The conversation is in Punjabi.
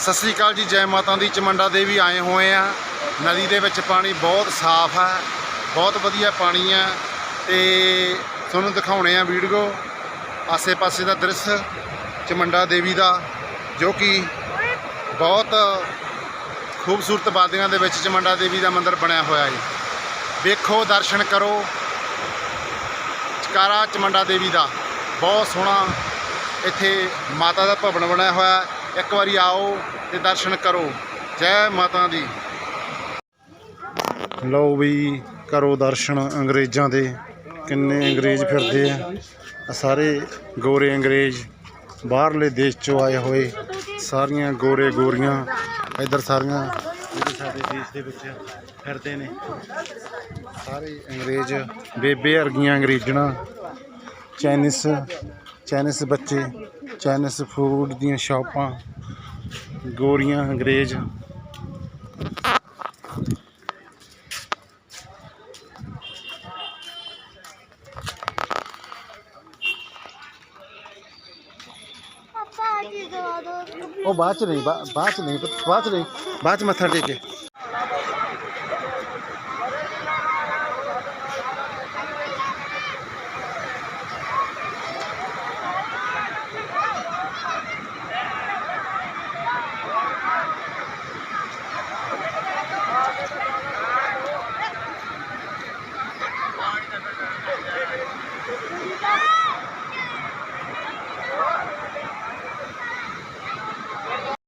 ਸਤਿ ਸ੍ਰੀ ਅਕਾਲ ਜੀ, ਜੈ ਮਾਤਾ ਦੀ, ਚਮੰਡਾ ਦੇਵੀ ਆਏ ਹੋਏ ਆ। ਨਦੀ ਦੇ ਵਿੱਚ ਪਾਣੀ ਬਹੁਤ ਸਾਫ਼ ਆ, ਬਹੁਤ ਵਧੀਆ ਪਾਣੀ ਆ ਤੇ ਤੁਹਾਨੂੰ ਦਿਖਾਉਣੇ ਆ ਵੀਡੀਓ। ਆਸੇ-ਪਾਸੇ ਦਾ ਦ੍ਰਿਸ਼ ਚਮੰਡਾ ਦੇਵੀ ਦਾ, ਜੋ ਕਿ ਬਹੁਤ ਖੂਬਸੂਰਤ ਬਾਦੀਆਂ ਦੇ ਵਿੱਚ ਚਮੰਡਾ ਦੇਵੀ ਦਾ ਮੰਦਿਰ ਬਣਿਆ ਹੋਇਆ ਹੈ ਵੇਖੋ, ਦਰਸ਼ਨ ਕਰੋ। ਚਕਾਰਾ ਚਮੰਡਾ ਦੇਵੀ ਦਾ, ਬਹੁਤ ਸੋਹਣਾ ਇੱਥੇ ਮਾਤਾ ਦਾ ਭਵਨ ਬਣਿਆ ਹੋਇਆ। ਇੱਕ ਵਾਰੀ ਆਓ ਤੇ ਦਰਸ਼ਨ ਕਰੋ। ਜੈ ਮਾਤਾ ਦੀ। ਲਓ ਵੀ ਕਰੋ ਦਰਸ਼ਨ ਅੰਗਰੇਜ਼ਾਂ ਦੇ। ਕਿੰਨੇ ਅੰਗਰੇਜ਼ ਫਿਰਦੇ ਆ। ਸਾਰੇ ਗੋਰੇ ਅੰਗਰੇਜ਼ ਬਾਹਰਲੇ ਦੇਸ਼ ਚੋਂ ਆਏ ਹੋਏ। ਸਾਰੀਆਂ ਗੋਰੇ ਗੋਰੀਆਂ ਇੱਧਰ ਸਾਰੀਆਂ ਜਿਹੜੇ ਸਾਡੇ ਦੇਸ਼ ਦੇ ਵਿੱਚ ਫਿਰਦੇ ਨੇ। ਸਾਰੇ ਅੰਗਰੇਜ਼ ਬੇਬੇ ਵਰਗੀਆਂ ਅੰਗਰੇਜ਼ਣਾ ਚਾਈਨੀਸ ਚਾਈਨੀਸ ਬੱਚੇ ਚਾਈਨੀਸ ਫੂਡ ਦੀਆਂ ਸ਼ਾਪਾਂ ਗੋਰੀਆਂ ਅੰਗਰੇਜ਼। ਪਾਪਾ ਜੀ ਦਵਾ ਦੋ। ਉਹ ਬਾਅਦ ਚ ਨਹੀਂ ਬਾ- ਬਾਅਦ ਚ ਨਹੀਂ ਬਾਅਦ ਚ ਨਹੀਂ ਬਾਅਦ ਚ ਮੱਥਾ ਟੇਕੇ